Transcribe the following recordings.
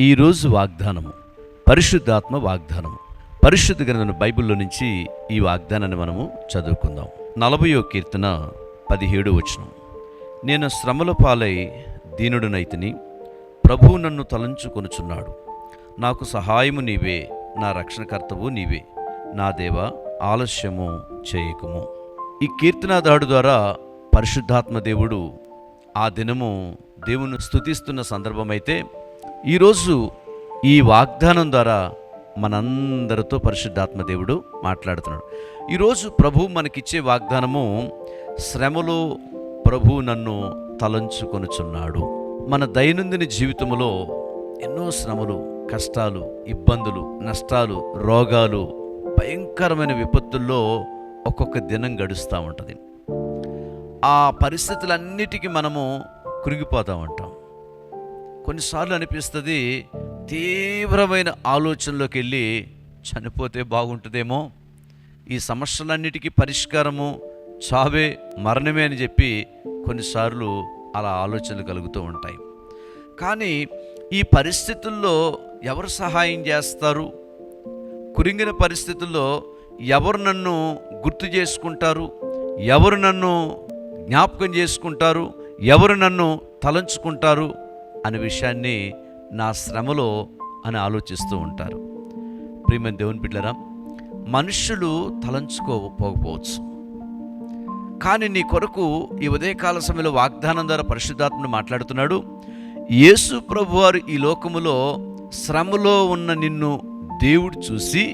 ఈరోజు వాగ్దానము పరిశుద్ధాత్మ వాగ్దానము. పరిశుద్ధ గ్రంథం బైబిల్లో నుంచి ఈ వాగ్దానాన్ని మనము చదువుకుందాం. నలభయో కీర్తన పదిహేడు వచనం. నేను శ్రమల పాలై దీనుడునైతిని ప్రభువు నన్ను తలంచుకొనుచున్నాడు. నాకు సహాయము నీవే నా రక్షణకర్తవు నీవే నా దేవ ఆలస్యము చేయకుము. ఈ కీర్తనాదాడు ద్వారా పరిశుద్ధాత్మ దేవుడు ఆ దినము దేవుని స్థుతిస్తున్న సందర్భమైతే ఈరోజు ఈ వాగ్దానం ద్వారా మనందరితో పరిశుద్ధాత్మ దేవుడు మాట్లాడుతున్నాడు. ఈరోజు ప్రభు మనకిచ్చే వాగ్దానము శ్రమలో ప్రభు నన్ను తలంచుకొనుచున్నాడు. మన దైనందిన జీవితంలో ఎన్నో శ్రమలు కష్టాలు ఇబ్బందులు నష్టాలు రోగాలు భయంకరమైన విపత్తుల్లో ఒక్కొక్క దినం గడుస్తూ ఉంటుంది. ఆ పరిస్థితులన్నిటికీ మనము కృంగిపోతూ ఉంటాం. కొన్నిసార్లు అనిపిస్తుంది తీవ్రమైన ఆలోచనలోకి వెళ్ళి చనిపోతే బాగుంటుందేమో. ఈ సమస్యలన్నిటికీ పరిష్కారము చావే మరణమే అని చెప్పి కొన్నిసార్లు అలా ఆలోచనలు కలుగుతూ ఉంటాయి. కానీ ఈ పరిస్థితుల్లో ఎవరు సహాయం చేస్తారు? కురింగిన పరిస్థితుల్లో ఎవరు నన్ను గుర్తు చేసుకుంటారు? ఎవరు నన్ను జ్ఞాపకం చేసుకుంటారు? ఎవరు నన్ను తలంచుకుంటారు? అనే విషయాన్ని నా శ్రమలో అని ఆలోచిస్తూ ఉంటారు. ప్రియమైన దేవుని బిడ్డరా మనుషులు తలంచుకోకపోవచ్చు కానీ నీ కొరకు ఈ ఉదయకాల సమయంలో వాగ్దానం ద్వారా పరిశుద్ధాత్మను మాట్లాడుతున్నాడు యేసు ప్రభువారు ఈ లోకములో శ్రమలో ఉన్న నిన్ను దేవుడు చూసి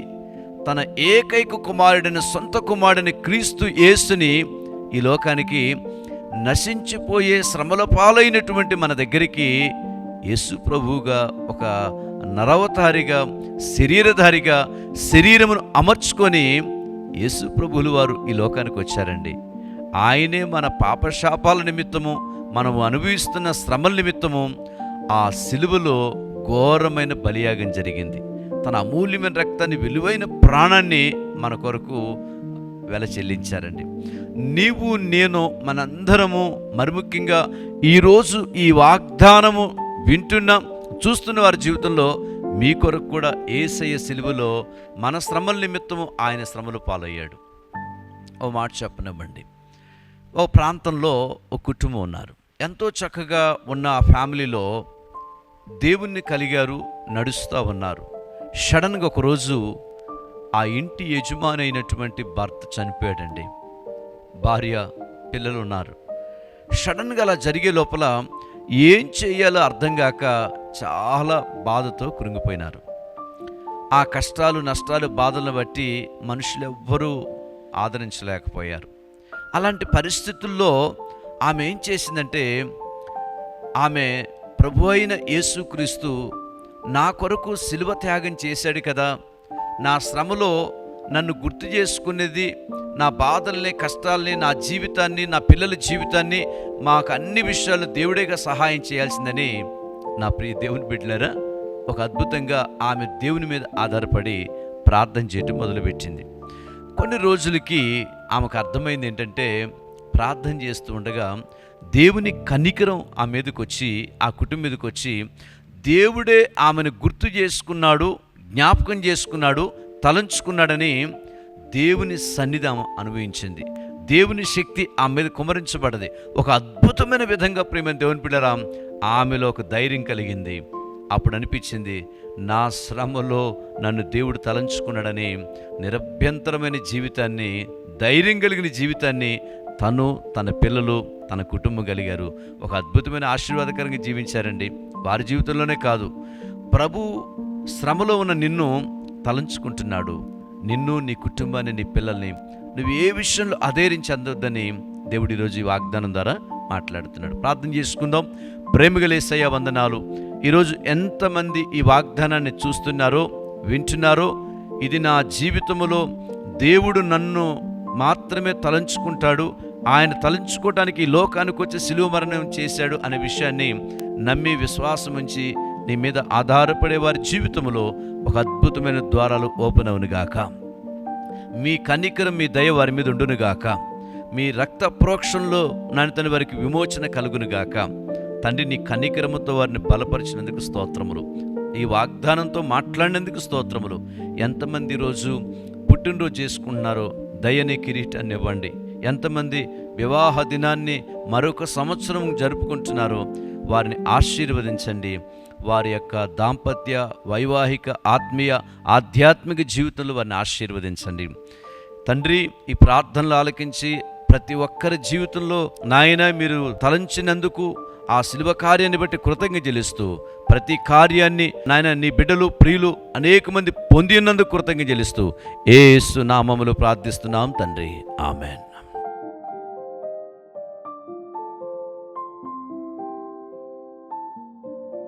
తన ఏకైక కుమారుడైన సొంత కుమారుడైన క్రీస్తు యేసుని ఈ లోకానికి నశించిపోయే శ్రమల పాలైనటువంటి మన దగ్గరికి యేసు ప్రభువుగా ఒక నరవతారిగా శరీరధారిగా శరీరమును అమర్చుకొని యేసు ప్రభువులు వారు ఈ లోకానికి వచ్చారండి. ఆయనే మన పాపశాపాల నిమిత్తము మనము అనుభవిస్తున్న శ్రమల నిమిత్తము ఆ సిలువలో ఘోరమైన బలియాగం జరిగింది. తన అమూల్యమైన రక్తాన్ని విలువైన ప్రాణాన్ని మన కొరకు వెల చెల్లించారండి. నీవు నేను మనందరము మరి ముఖ్యంగా ఈరోజు ఈ వాగ్దానము వింటున్న చూస్తున్న వారి జీవితంలో మీ కొరకు కూడా ఏసయ్య సిలువలో మన శ్రమల నిమిత్తము ఆయన శ్రమలు పాలయ్యాడు. ఓ మాట చెప్పనివ్వండి. ఓ ప్రాంతంలో ఒక కుటుంబం ఉన్నారు. ఎంతో చక్కగా ఉన్న ఆ ఫ్యామిలీలో దేవుణ్ణి కలిగారు నడుస్తూ ఉన్నారు. సడన్గా ఒకరోజు ఆ ఇంటి యజమాని అయినటువంటి భర్త చనిపోయాడండి. భార్య పిల్లలు ఉన్నారు. సడన్గా అలా జరిగే లోపల ఏం చేయాలో అర్థం కాక చాలా బాధతో కృంగిపోయినారు. ఆ కష్టాలు నష్టాలు బాధలను బట్టి మనుషులు ఎవ్వరూ ఆదరించలేకపోయారు. అలాంటి పరిస్థితుల్లో ఆమె ఏం చేసిందంటే ఆమె ప్రభు అయిన యేసుక్రీస్తు నా కొరకు శిలువ త్యాగం చేశాడు కదా నా శ్రమలో నన్ను గుర్తు చేసుకునేది నా బాధల్ని కష్టాల్ని నా జీవితాన్ని నా పిల్లల జీవితాన్ని మాకు అన్ని విషయాలు దేవుడేగా సహాయం చేయాల్సిందని నా ప్రియ దేవుని బిడ్డలారా ఒక అద్భుతంగా ఆమె దేవుని మీద ఆధారపడి ప్రార్థన చేయటం మొదలుపెట్టింది. కొన్ని రోజులకి ఆమెకు అర్థమైంది ఏంటంటే ప్రార్థన చేస్తూ ఉండగా దేవుని కనికరం ఆ మీదకి వచ్చి ఆ కుటుంబం మీదకి వచ్చి దేవుడే ఆమెను గుర్తు చేసుకున్నాడు జ్ఞాపకం చేసుకున్నాడు తలంచుకున్నాడని దేవుని సన్నిధి ఆమె అనుభవించింది. దేవుని శక్తి ఆమె మీద కుమరించబడది ఒక అద్భుతమైన విధంగా ప్రేమ దేవుని పిల్లరా ఆమెలో ఒక ధైర్యం కలిగింది. అప్పుడు అనిపించింది నా శ్రమలో నన్ను దేవుడు తలంచుకున్నాడని నిరభ్యంతరమైన జీవితాన్ని ధైర్యం కలిగిన జీవితాన్ని తను తన పిల్లలు తన కుటుంబం కలిగారు. ఒక అద్భుతమైన ఆశీర్వాదకరంగా జీవించారండి. వారి జీవితంలోనే కాదు ప్రభు శ్రమలో ఉన్న నిన్ను తలంచుకుంటున్నాడు. నిన్ను నీ కుటుంబాన్ని నీ పిల్లల్ని నువ్వు ఏ విషయంలో అధైర్యం అందొద్దని దేవుడు ఈరోజు ఈ వాగ్దానం ద్వారా మాట్లాడుతున్నాడు. ప్రార్థన చేసుకుందాం. ప్రేమగలేసయ్య వందనాలు. ఈరోజు ఎంతమంది ఈ వాగ్దానాన్ని చూస్తున్నారో వింటున్నారో ఇది నా జీవితంలో దేవుడు నన్ను మాత్రమే తలంచుకుంటాడు. ఆయన తలంచుకోవటానికి ఈ లోకానికి వచ్చి శిలువ మరణం చేశాడు అనే విషయాన్ని నమ్మి విశ్వాసం ఉంచి నీ మీద ఆధారపడే వారి జీవితంలో ఒక అద్భుతమైన ద్వారాలు ఓపెన్ అవునుగాక మీ కనికరం మీ దయ వారి మీద ఉండునుగాక మీ రక్త ప్రోక్షంలో నాని వారికి విమోచన కలుగునుగాక తండ్రి నీ కనికరముతో వారిని బలపరిచినందుకు స్తోత్రములు. ఈ వాగ్దానంతో మాట్లాడినందుకు స్తోత్రములు. ఎంతమంది రోజు పుట్టినరోజు చేసుకుంటున్నారో దయని కిరీటాన్ని ఇవ్వండి. ఎంతమంది వివాహ దినాన్ని మరొక సంవత్సరం జరుపుకుంటున్నారో. వారిని ఆశీర్వదించండి. వారి యొక్క దాంపత్య వైవాహిక ఆత్మీయ ఆధ్యాత్మిక జీవితంలో వారిని ఆశీర్వదించండి. తండ్రి ఈ ప్రార్థనలు ఆలకించి ప్రతి ఒక్కరి జీవితంలో నాయన మీరు తలంచినందుకు ఆ శిల్వ కార్యాన్ని బట్టి కృతజ్ఞ చెల్లిస్తూ ప్రతి కార్యాన్ని నాయన నీ బిడ్డలు ప్రియులు అనేక మంది పొందినందుకు కృతజ్ఞ చెల్లిస్తూ ఏ నామములు ప్రార్థిస్తున్నాం తండ్రి. ఆమెన్.